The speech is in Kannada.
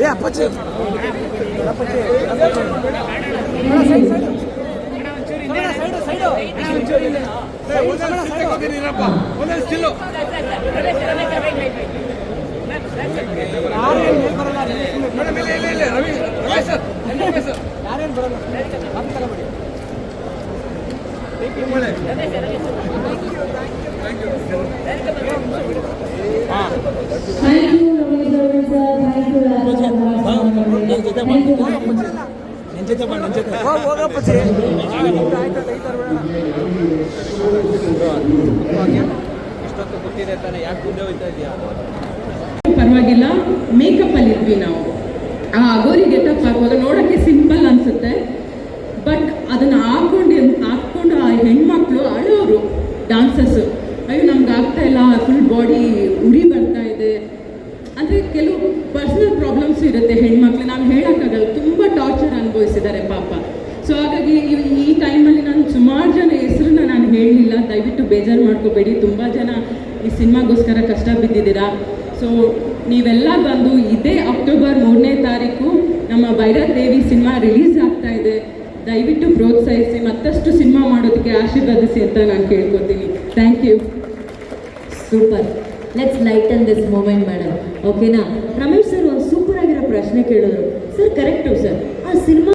ಏ ಅಪ್ಪಚ್ಚಿ ಅಪ್ಪಚ್ಚಿ ಒಂದೊಂದು ಸ್ಟಿಲ್ಲು ಪರವಾಗಿಲ್ಲ ಮೇಕಪ್ ಅಲ್ಲಿ ಇದ್ವಿ ನಾವು. ಆ ಅಗೋರಿ ಗೆಟಪ್ ಹಾಕುವಾಗ ನೋಡಕ್ಕೆ ಸಿಂಪಲ್ ಅನ್ಸುತ್ತೆ. ಬಟ್ ಅದನ್ನ ಹಾಕೊಂಡು ಹಾಕೊಂಡು ಆ ಹೆಣ್ಮಕ್ಳು ಅಳೋರು ಡಾನ್ಸಸ್ ಅಯ್ಯೋ, ನಮ್ಗೆ ಆಗ್ತಾ ಇಲ್ಲ ಫುಲ್ ಅಂದರೆ ಕೆಲವು ಪರ್ಸ್ನಲ್ ಪ್ರಾಬ್ಲಮ್ಸ್ ಇರುತ್ತೆ ಹೆಣ್ಮಕ್ಳು. ನಾನು ಹೇಳೋಕ್ಕಾಗಲ್ಲ, ತುಂಬ ಟಾರ್ಚರ್ ಅನುಭವಿಸಿದ್ದಾರೆ ಪಾಪ. ಸೊ ಹಾಗಾಗಿ ಈ- ಟೈಮಲ್ಲಿ ನಾನು ಸುಮಾರು ಜನ ಹೆಸರನ್ನ ನಾನು ಹೇಳಲಿಲ್ಲ. ದಯವಿಟ್ಟು ಬೇಜಾರು ಮಾಡ್ಕೋಬೇಡಿ. ತುಂಬ ಜನ ಈ ಸಿನಿಮಾಗೋಸ್ಕರ ಕಷ್ಟ ಬಿದ್ದಿದ್ದೀರಾ? ಸೊ ನೀವೆಲ್ಲ ಬಂದು ಇದೇ ಅಕ್ಟೋಬರ್ ಮೂರನೇ ತಾರೀಕು ನಮ್ಮ ಭೈರದೇವಿ ಸಿನಿಮಾ ರಿಲೀಸ್ ಆಗ್ತಾ ಇದೆ. ದಯವಿಟ್ಟು ಪ್ರೋತ್ಸಾಹಿಸಿ, ಮತ್ತಷ್ಟು ಸಿನಿಮಾ ಮಾಡೋದಕ್ಕೆ ಆಶೀರ್ವಾದಿಸಿ ಅಂತ ನಾನು ಕೇಳ್ಕೊತೀನಿ. Thank you super let's lighten this moment madam ಓಕೆನಾ ರಮೇಶ್ ಸರ್ ಒಂದು ಸೂಪರ್ ಆಗಿರೋ ಪ್ರಶ್ನೆ ಕೇಳಿದ್ರು. ಸರ್ ಕರೆಕ್ಟು ಸರ್ ಆ ಸಿನಿಮಾ